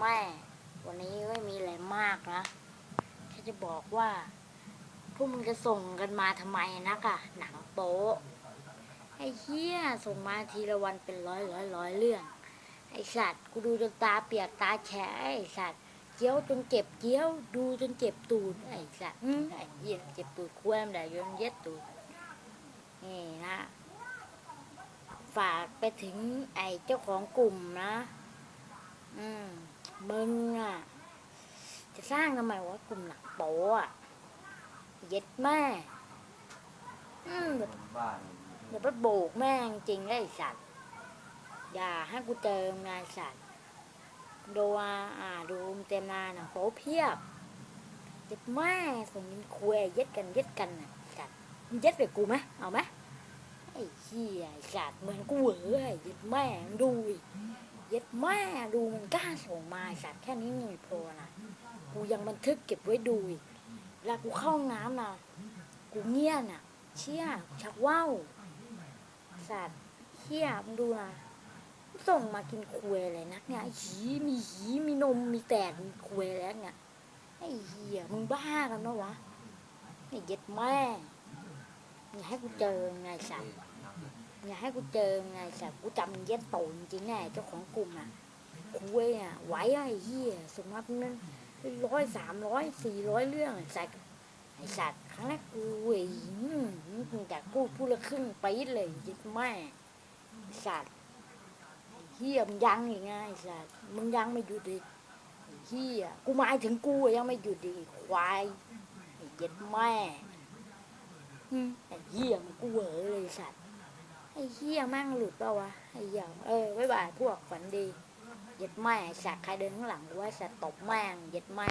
แม่ วันนี้ไม่มีอะไรมากนะแค่จะบอกว่าพวกมึงจะส่งกันมาทำไมนักอะหนังโป๊ะไอ้เหี้ยส่งมาทีละวันเป็นร้อยร้อยร้อยเรื่อง ไอ้สัตว์กูดูจนตาเปียกตาแฉะไอ้สัตว์เกี้ยวจนเจ็บเกี้ยว ดูจนเจ็บตูดไอ้สัตว์อื้อไอ้เหี้ยเจ็บตูดคุ้ยมันได้ยนเย็ดตูดนี่นะฝากไปถึงไอ้เจ้าของกลุ่มนะ อืม มึงอะ จะสร้างทำไมวะกลุ่มหนักโป๊อะเย็ดแม่อืมเดี๋ยวบ้านเดี๋ยวไปโบกแม่งจริงๆไอ้สัตว์ อย่าให้กูเจอมึงนายสัตว์ดูอะอ่าดูเต็มหนาหนังโป๊เพียบเย็ดแม่ส่งยินคุยเย็ดกันเย็ดกันน่ะสัตว์มึงเย็ดกับกูไหมเอาไหมไอ้เหี้ยไอ้สัตว์เหมือนกูเหวอไอ้เย็ดแม่มึงดูอีก เย็ดแม่ดูมันกล้าส่งมาสัตว์แค่นี้ยังไม่พอนะกูยังบันทึกเก็บไว้ดูอีกเวลากูเข้าห้องน้ำนะกูเงี้ยน่ะ เชี่ยชักว่าวสัตว์เชี่ยมึงดูนะส่งมากินคุยอะไรนักเนี่ยไอ้หีมีหีมีนมมีแตดมีคุยแล้วเนี่ยไอ้เหี้ยมึงบ้ากันเนอะวะไอ้เย็ดแม่อย่าให้กูเจอไงสัตว์ อย่าให้กูเจอไงสัตว์กูจำเย็ดโตจริงๆแน่เจ้าของกลุ่มอะคุยอะไหวไอ้เหี้ยสมมตินั้นร้อยสามร้อยสี่ร้อยเรื่องไอ้สัตว์ไอสัตว์ครั้งแรกกูเว้ยมึงจากพูดพูดละครึ่งปี๊ดเลยยึดแม่ไอ้สัตว์ไอ้เฮียมึงยังอีกไงไอ้สัตว์มึงยังไม่หยุดอีกไอ้เฮียกูหมายถึงกูอะยังไม่หยุดอีกไอ้ควายไอ้เย็ดแม่อืมไอ้เฮียมันกูเหวอเลยไอ้สัตว์ ไอ้เฮียแม่งหลุดเปล่าวะไอ้เหี้ยเออบ๊ายบายพวกฝันดีเย็ดแม่ไอ้สัตว์ใครเดินข้างหลังกูว่าสัตว์ตบแม่งเย็ดแม่